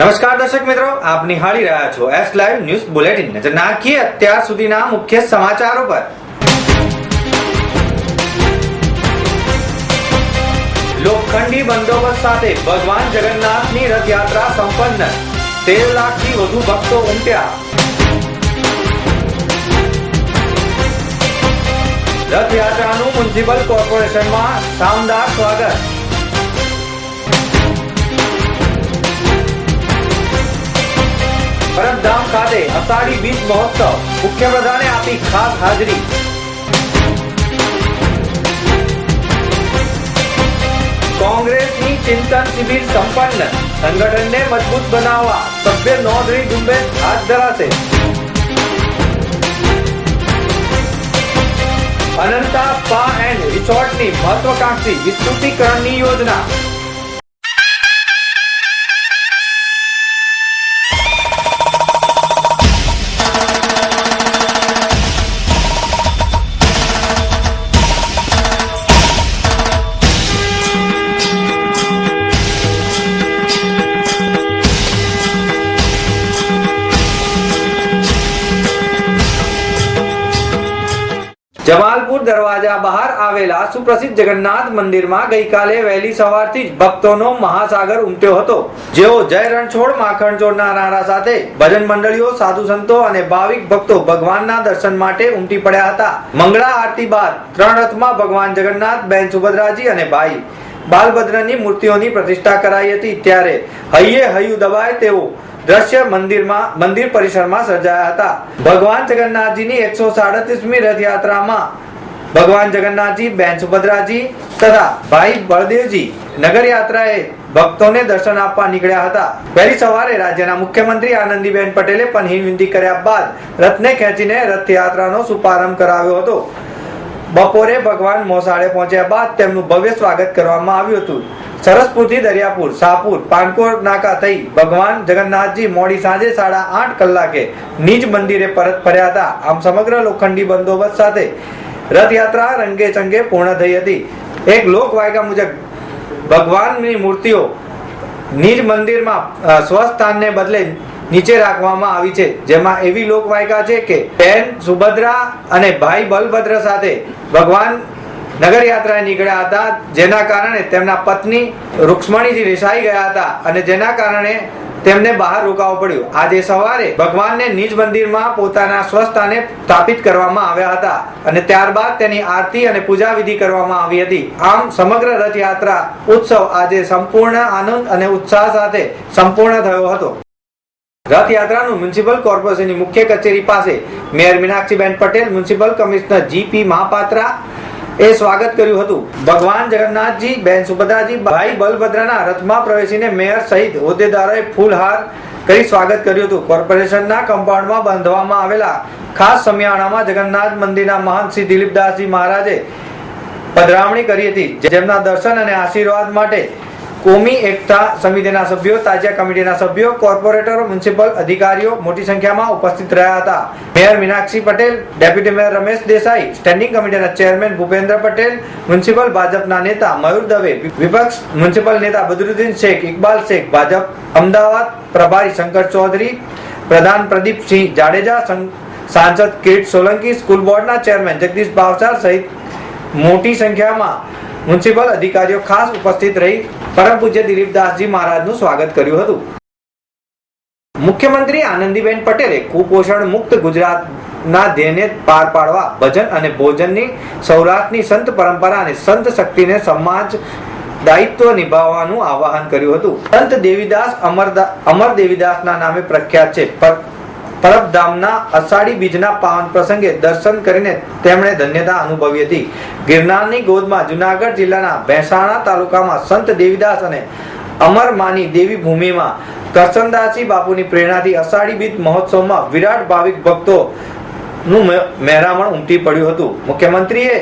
નમસ્કાર દર્શક મિત્રો, આપ નિહાળી રહ્યા છો એસ લાઈવ ન્યૂઝ બુલેટિન નજર નાખીએ અત્યાર સુધીના મુખ્ય સમાચારો પર. લોખંડી બંદોબસ્ત સાથે ભગવાન જગન્નાથની રથયાત્રા સંપન્ન. તેર લાખથી વધુ ભક્તો ઉમટ્યા. રથયાત્રાનું મ્યુનિસિપલ કોર્પોરેશનમાં શાનદાર સ્વાગત. પરમધામ ખાતે અષાઢી બીજ મહોત્સવ. મુખ્યપ્રધાને આપી ખાસ હાજરી. કોંગ્રેસની ચિંતન શિબિર સંપન્ન. સંગઠનને મજબૂત બનાવવા સભ્ય નોંધણી ઝુંબેશ હાથ ધરાશે. અનંતા સ્પા એન્ડ રિસોર્ટની મહત્વાકાંક્ષી વિસ્તૃતિકરણની યોજના. દરવાજા બહાર આવેલા સુપ્રસિદ્ધ જગન્નાથ મંદિરમાં ગઈકાલે વહેલી સવારથી જ ભક્તોનો મહાસાગર ઉમટ્યો હતો. જેઓ જય રણછોડ, માખણ નારા સાથે ભજન મંડળીઓ, સાધુ સંતો અને ભાવિક ભક્તો ભગવાનના દર્શન માટે ઉમટી પડ્યા હતા. મંગળા આરતી બાદ ત્રણ રથમાં ભગવાન જગન્નાથ, બેન સુભદ્રાજી અને ભાઈ બાલભદ્રની મૂર્તિઓની પ્રતિષ્ઠા કરાઈ હતી. ત્યારે હૈયે હૈયું દબાય તેવું દ્રશ્ય મંદિરમાં, મંદિર પરિસરમાં સર્જાયા હતા. ભગવાન જગન્નાથજીની એકસો સાડત્રીસમી રથયાત્રામાં ભગવાન જગન્નાથજી, બેન સુભદ્રાજી તથા ભાઈ બળદેવજી નગર યાત્રાએ ભક્તોને દર્શન આપવા નીકળ્યા હતા. વહેલી સવારે રાજ્યના મુખ્યમંત્રી આનંદીબેન પટેલે પણ વિનંતી કર્યા બાદ રથને ખેંચીને રથયાત્રાનો શુભારંભ કરાવ્યો હતો. બપોરે ભગવાન મોસાળે પહોંચ્યા બાદ તેમનું ભવ્ય સ્વાગત કરવામાં આવ્યું હતું. સરસપુરથી દરિયાપુર શાહપુર પાનકોર નાકા થઈ ભગવાન જગન્નાથજી મોડી સાંજે સાડા આઠ કલાકે નિજ મંદિરે પરત ફર્યા હતા. આમ સમગ્ર લોખંડી બંદોબસ્ત સાથે રથયાત્રા રંગે ચંગે પૂર્ણ થઈ હતી. એક લોકવાયકા મુજબ ભગવાનની મૂર્તિઓ નિજ મંદિરમાં સ્વસ્થાનને બદલે નીચે રાખવામાં આવી છે. જેમાં એવી લોકવાયકા છે કે બેન સુભદ્રા અને ભાઈ બલભદ્ર સાથે ભગવાન નગર યાત્રાએ નીકળ્યા હતા. જેના કારણે તેમના પત્ની રૂક્ષ્મણીજી રિસાઈ ગયા હતા અને જેના કારણે તેમને બહાર રોકાવું પડ્યું. આજે સવારે ભગવાનને નિજ મંદિરમાં પોતાના સ્વસ્થાને સ્થાપિત કરવામાં આવ્યા હતા અને ત્યારબાદ તેની આરતી અને પૂજા વિધિ કરવામાં આવી હતી. આમ સમગ્ર રથયાત્રા ઉત્સવ આજે સંપૂર્ણ આનંદ અને ઉત્સાહ સાથે સંપૂર્ણ થયો હતો. રથયાત્રાનું મ્યુનિસિપલ કોર્પોરેશનની મુખ્ય કચેરી પાસે mayor Meenakshiben Patel, municipal commissioner G P Mahapatra એ સ્વાગત કર્યું હતું. ભગવાન જગન્નાથજી, બેન સુભદ્રાજી, ભાઈ બલભદ્રના રથમાં પ્રવેશીને મેયર સહિત હોદ્દેદારોએ ફૂલહાર કરી સ્વાગત કર્યું હતું. કોર્પોરેશનના કમ્પાઉન્ડમાં બાંધવામાં આવેલા ખાસ સમિયાણામાં જગન્નાથ મંદિરના મહંત શ્રી દિલીપદાસજી મહારાજે પધરામણી કરી હતી. જેમના દર્શન અને આશીર્વાદ માટે કોમી એકતા સમિતિના સભ્યો, તાજિયા કમિટીના સભ્યો, કોર્પોરેટરો, મ્યુનિસિપલ અધિકારીઓ મોટી સંખ્યામાં ઉપસ્થિત રહ્યા હતા. Mayor Meenakshi Patel, deputy mayor Ramesh Desai, standing કમિટીના ચેરમેન ભૂપેન્દ્ર પટેલ, મ્યુનિસિપલ ભાજપના નેતા મયુર દવે, વિપક્ષ મ્યુનિસિપલ નેતા બદરુદ્દીન શેખ, ઇકબાલ શેખ, ભાજપ, અમદાવાદ, પ્રભારી શંકર ચૌધરી, પ્રધાન પ્રદીપસિંહ જાડેજા સાંસદ કિરીટ સોલંકી, સ્કૂલ બોર્ડના ચેરમેન જગદીશ ભાવસાર સહિત મોટી સંખ્યામાં મ્યુનિસિપલ અધિકારીઓ ખાસ ઉપસ્થિત રહી પરમ પૂજ્ય દિલીપદાસજી મહારાજનું સ્વાગત કર્યું હતું. મુખ્યમંત્રી આનંદીબેન પટેલે કુપોષણ મુક્ત ગુજરાતના ધ્યેયને પાર પાડવા, ભજન અને ભોજનની સૌરાષ્ટ્રની સંત પરંપરા અને સંત શક્તિને સમાજ દાયિત્વ નિભાવવાનું આવાહન કર્યું હતું. સંત દેવીદાસ અમરદા, અમર દેવીદાસના નામે પ્રખ્યાત છે. પરબધામના અષાઢી બીજના પાવન પ્રસંગે દર્શન કરીને તેમણે ધન્યતા અનુભવી હતી. ગિરનારની ગોદમાં જુનાગઢ જિલ્લાના ભેંસાણા તાલુકામાં સંત દેવીદાસ અને અમર માની દેવી ભૂમિમાં કરસનદાસજી બાપુની પ્રેરણાથી અષાઢી બીજ મહોત્સવમાં વિરાટ ભાવિક ભક્તો નું મહેરામણ ઉમટી પડ્યું હતું. મુખ્યમંત્રીએ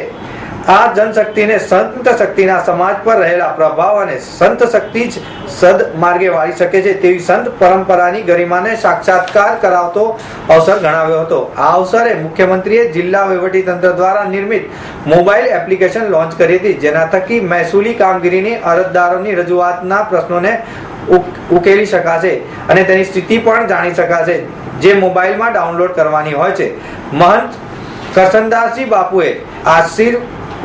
આ જનશક્તિને સંત શક્તિના સમાજ પર રહેલા પ્રભાવ અને સંત શક્તિ જ સદ માર્ગે વાળી શકે છે તેવી સંત પરંપરાની ગરિમાને સાક્ષાત્કાર કરાવતો અવસર ગણાવ્યો હતો. આ અવસરે મુખ્યમંત્રીએ જિલ્લા વહીવટીતંત્ર દ્વારા નિર્મિત મોબાઈલ એપ્લિકેશન લોન્ચ કરી હતી. જેના થકી મહેસૂલી કામગીરીની અરજદારોની રજૂઆતના પ્રશ્નોને ઉક- ઉકેલી શકાશે અને તેની સ્થિતિ પણ જાણી શકાશે, જે મોબાઈલમાં ડાઉનલોડ કરવાની હોય છે. મહંત કરસનદાસજી બાપુએ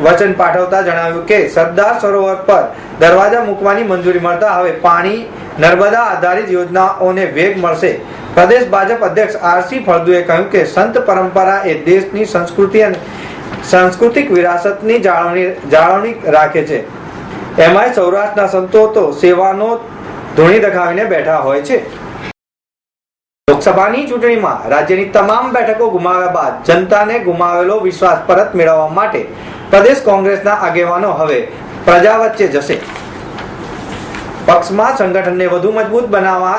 આશીર્વચન પાઠવતા જણાવ્યું કે, સરદાર સરોવર પર દરવાજા મૂકવાની મંજૂરી મળતા હવે પાણી નર્મદા આધારિત યોજનાઓને વેગ મળશે. પ્રદેશ ભાજપ અધ્યક્ષ આરસી ફળદુએ કહ્યું કે, સંત પરંપરા એ દેશની સંસ્કૃતિ અને સાંસ્કૃતિક વિરાસતની જાળવણી જાળવણી રાખે છે. એમાંય સૌરાષ્ટ્રના સંતો તો સેવાનો ધૂણી દખાવીને બેઠા હોય છે. લોકસભાની ચૂંટણીમાં રાજ્યની તમામ બેઠકો ગુમાવ્યા બાદ જનતાને ગુમાવેલો વિશ્વાસ પરત મેળવવા માટે પ્રદેશ કોંગ્રેસના આગેવાનો હવે પ્રજા વચ્ચે જશે. પક્ષમાં સંગઠનને વધુ મજબૂત બનાવવા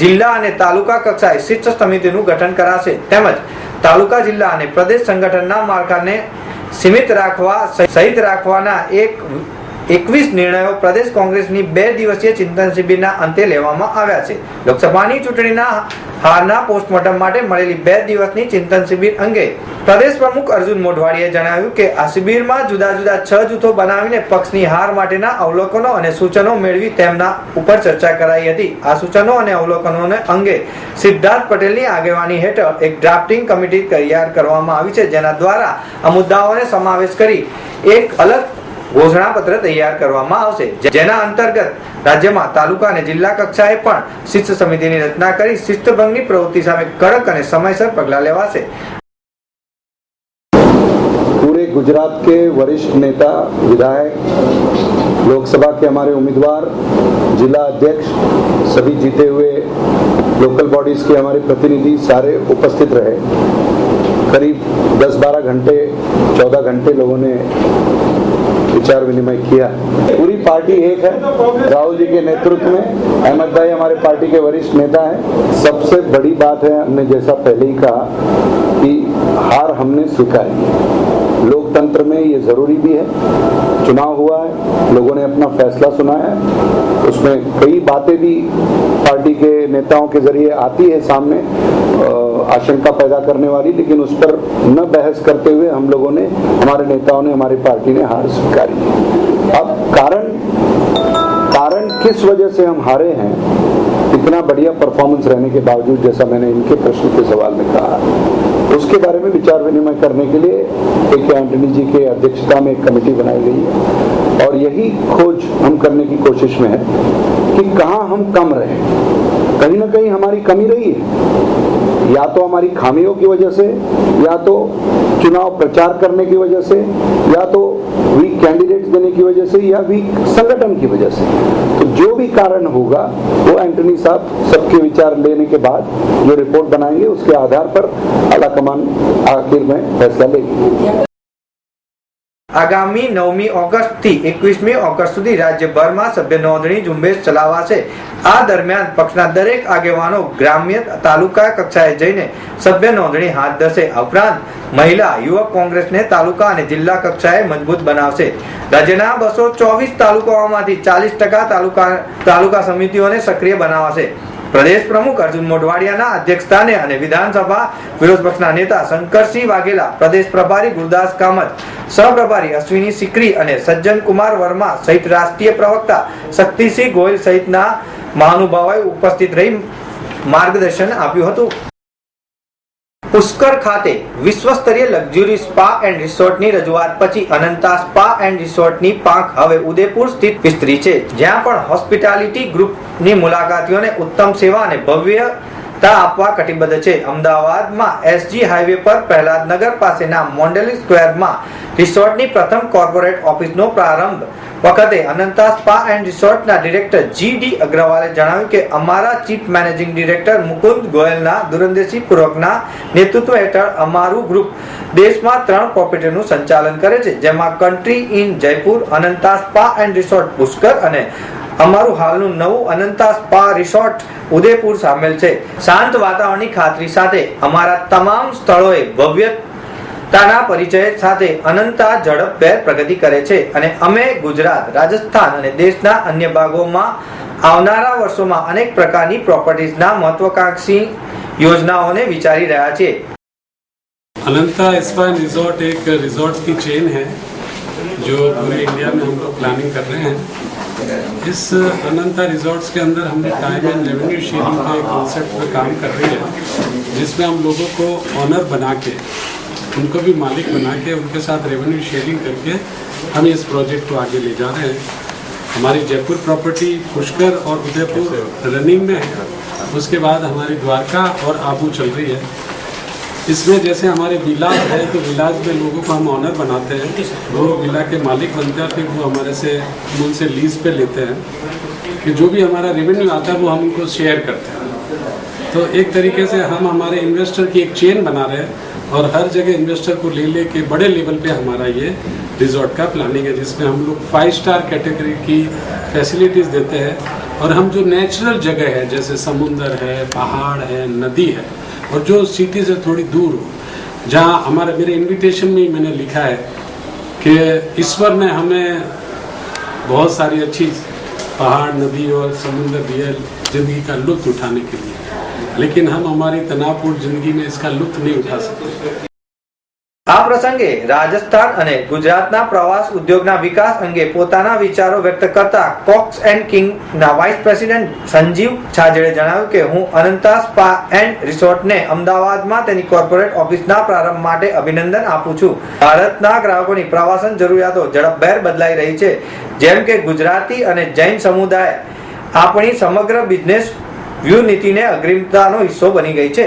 જિલ્લા અને તાલુકા કક્ષાએ શિસ્ત સમિતિનું ગઠન કરાશે. તેમજ તાલુકા જિલ્લા અને પ્રદેશ સંગઠનના માળખાને સીમિત રાખવા સહિત રાખવાના એક એકવીસ નિર્ણયો પ્રદેશ કોંગ્રેસની બે દિવસીય ચિંતન શિબિરના અંતે લેવામાં આવ્યા છે. લોકસભાની ચૂંટણીના હારના પોસ્ટમોર્ટમ માટે મળેલી બે દિવસની ચિંતન શિબિર અંગે પ્રદેશ પ્રમુખ અર્જુન મોઢવાડીએ જણાવ્યું કે આ શિબિરમાં જુદા જુદા છ જૂથો બનાવીને પક્ષની હાર માટેના અવલોકનો અને સૂચનો મેળવી તેમના ઉપર ચર્ચા કરાઈ હતી. આ સૂચનો અને અવલોકનોને અંગે સિદ્ધાર્થ પટેલની આગેવાની હેઠળ એક ડ્રાફ્ટિંગ કમિટી તૈયાર કરવામાં આવી છે, જેના દ્વારા આ મુદ્દાઓને સમાવેશ કરી એક અલગ ઘોષણાપત્ર તૈયાર કરવામાં આવશે જેના અંતર્ગત રાજ્યમાં તાલુકા અને જિલ્લા કક્ષાએ પણ શિસ્ત સમિતિની રચના કરી શિસ્તભંગની પ્રવૃત્તિ સામે કડક અને સમયસર પગલાં લેવાશે पूरे गुजरात के वरिष्ठ नेता विधायक लोकसभा के हमारे उम्मीदवार जिला अध्यक्ष सभी जीते हुए लोकल बॉडीज के हमारे प्रतिनिधि सारे उपस्थित रहे करीब 10-12 घंटे 14 घंटे लोगों ने विचार विनिमय किया। पूरी पार्टी एक है राहुल जी के नेतृत्व में। अहमद भाई हमारे पार्टी के वरिष्ठ नेता हैं। सबसे बड़ी बात है हमने जैसा पहले ही कहा कि हार हमने स्वीकारी है। लोकतंत्र में ये ज़रूरी भी है। चुनाव हुआ है लोगों ने अपना फैसला सुना है। उसमें कई बातें भी पार्टी के नेताओं के ज़रिए आती है सामने। अ, आशंका पैदा करने वाली, लेकिन उस पर न बहस करते हुए हम लोगों ने, हमारे नेताओं ने, हमारी पार्टी ने हार स्वीकारी अब कारण कारण किस वजह से हम हारे हैं, इतना बढ़िया परफॉर्मेंस रहने के बावजूद, जैसा मैंने इनके प्रश्न के सवाल में कहा। उसके बारे में विचार विनिमय करने के लिए ए के एंटनी जी के अध्यक्षता में एक कमेटी बनाई गई है। और यही खोज हम करने की कोशिश में है कि कहाँ हम कम रहे। कहीं ना कहीं हमारी कमी रही है। या तो हमारी खामियों की वजह से, या तो चुनाव प्रचार करने की वजह से, या तो वीक कैंडिडेट्स देने की वजह से, या वीक संगठन की वजह से। तो जो भी कारण होगा, वो एंटनी साहब सबके विचार लेने के बाद जो रिपोर्ट बनाएँगे, उसके आधार पर आला कमान आखिर में फैसला लेगी। આગામી નવમી ઓગસ્ટથી એકવીસમી ઓગસ્ટ સુધી રાજ્યભરમાં સભ્ય નોંધણી ઝુંબેશ ચલાવાશે. આ દરમિયાન પક્ષના દરેક આગેવાનો ગ્રામ્ય તાલુકા કક્ષાએ જઈને સભ્ય નોંધણી હાથ ધરશે. આ ઉપરાંત મહિલા, યુવક કોંગ્રેસને તાલુકા અને જિલ્લા કક્ષાએ મજબૂત બનાવશે. રાજ્યના બસો ચોવીસ તાલુકાઓમાંથી ચાલીસ ટકા તાલુકા તાલુકા સમિતિઓને સક્રિય બનાવાશે. પ્રદેશ પ્રમુખ અર્જુન મોઢવાડિયાના અધ્યક્ષસ્થાને અને વિધાનસભા વિરોધ પક્ષના નેતા શંકરસિંહ વાઘેલા, પ્રદેશ પ્રભારી ગુરદાસ કામત સહપ્રભારી અશ્વિની સિકરી અને સજ્જન કુમાર વર્મા સહિત રાષ્ટ્રીય પ્રવક્તા શક્તિસિંહ ગોયલ સહિતના મહાનુભાવોએ ઉપસ્થિત રહી માર્ગદર્શન આપ્યું હતું. પુષ્કર ખાતે વિશ્વ સ્તરીય લક્ઝરી સ્પા એન્ડ રિસોર્ટની રજૂઆત પછી અનંતા સ્પા એન્ડ રિસોર્ટની પાંખ હવે ઉદયપુર સ્થિત વિસ્તરી છે, જ્યાં પણ હોસ્પિટાલિટી ગ્રુપની મુલાકાતીઓને ઉત્તમ સેવા અને ભવ્યતા આપવા કટિબદ્ધ છે. અમદાવાદમાં એસજી હાઈવે પર પ્રહલાદનગર પાસેના મોન્ડેલી સ્ક્વેરમાં રિસોર્ટની પ્રથમ કોર્પોરેટ ઓફિસનો પ્રારંભ વખતે અનંતા સ્પા એન્ડ રિસોર્ટના ડિરેક્ટર જી ડી અગ્રવાલે જણાવ્યું કે અમારા ચીફ મેનેજિંગ ડિરેક્ટર મુકુંદ ગોયલના દૂરંદેશી પૂર્વકના નેતૃત્વ હેઠળ અમારું ગ્રુપ દેશમાં ત્રણ પ્રોપર્ટીનું સંચાલન કરે છે, જેમાં country in Jaipur, Ananta spa and resort Pushkar અને અમારું હાલનું નવું અનંતા સ્પા રિસોર્ટ ઉદયપુર સામેલ છે શાંત વાતાવરણની ખાતરી સાથે અમારા તમામ સ્થળોએ ભવ્ય તાના પરિચય સાથે અનંતા ઝડપભેર પ્રગતિ કરે છે અને અમે ગુજરાત રાજસ્થાન અને દેશના અન્ય ભાગોમાં આવનારા વર્ષોમાં અનેક પ્રકારની પ્રોપર્ટીઝના મહત્વકાંક્ષી યોજનાઓને વિચારી રહ્યા છીએ अनंता स्पा एंड रिजॉर्ट एक रिजॉर्ट की चेन है जो पूरे इंडिया में हम लोग प्लानिंग कर रहे हैं इस अनंता रिजॉर्ट्स के अंदर हमने टाइम एंड रेवेन्यू शेयरिंग के कॉन्सेप्ट पे काम कर रहे हैं, जिसमें हम लोगों को ऑनर बना के उनको भी मालिक बना के उनके साथ रेवेन्यू शेयरिंग करके हम इस प्रोजेक्ट को आगे ले जा रहे हैं। हमारी जयपुर प्रॉपर्टी पुष्कर और उदयपुर रनिंग में है, उसके बाद हमारी द्वारका और आबू चल रही है। इसमें जैसे हमारे विलास है तो विलास में लोगों को हम ऑनर बनाते हैं। वो विला के मालिक बनते हैं, फिर वो हमारे से उनसे लीज पे लेते हैं। कि जो भी हमारा रेवेन्यू आता है, वो हम उनको शेयर करते हैं। तो एक तरीके से हम हमारे इन्वेस्टर की एक चेन बना रहे हैं और हर जगह इन्वेस्टर को ले ले के बड़े लेवल पे हमारा ये रिजॉर्ट का प्लानिंग है, जिसमें हम लोग फाइव स्टार कैटेगरी की फैसिलिटीज़ देते हैं। और हम जो नेचुरल जगह है, जैसे समुंदर है, पहाड़ है, नदी है और जो सिटी से थोड़ी दूर हो, जहाँ हमारे, मेरे इनविटेशन में ही मैंने लिखा है कि ईश्वर ने हमें बहुत सारी अच्छी पहाड़, नदी और समुंदर दिए ज़िंदगी का लुत्फ उठाने के लिए। लेकिन हम हमारी तनावपूर्ण ज़िंदगी में इसका लुत्फ नहीं उठा सकते। આ પ્રસંગે રાજસ્થાન અને ગુજરાતના પ્રવાસ ઉદ્યોગના વિકાસ અંગે પોતાના વિચારો વ્યક્ત કરતા કોક્સ એન્ડ કિંગના વાઇસ પ્રેસિડેન્ટ સંજીવ છાજડે જણાવ્યું કે, હું અનંતા સ્પા એન્ડ રિસોર્ટને અમદાવાદમાં તેની કોર્પોરેટ ઓફિસના પ્રારંભ માટે અભિનંદન આપું છું. ભારતના ગ્રાહકોની પ્રવાસન જરૂરિયાતો ઝડપભેર બદલાઈ રહી છે. જેમ કે ગુજરાતી અને જૈન સમુદાય આપણી સમગ્ર બિઝનેસ વ્યૂહ નીતિને અગ્રિમતાનો હિસ્સો બની ગઈ છે.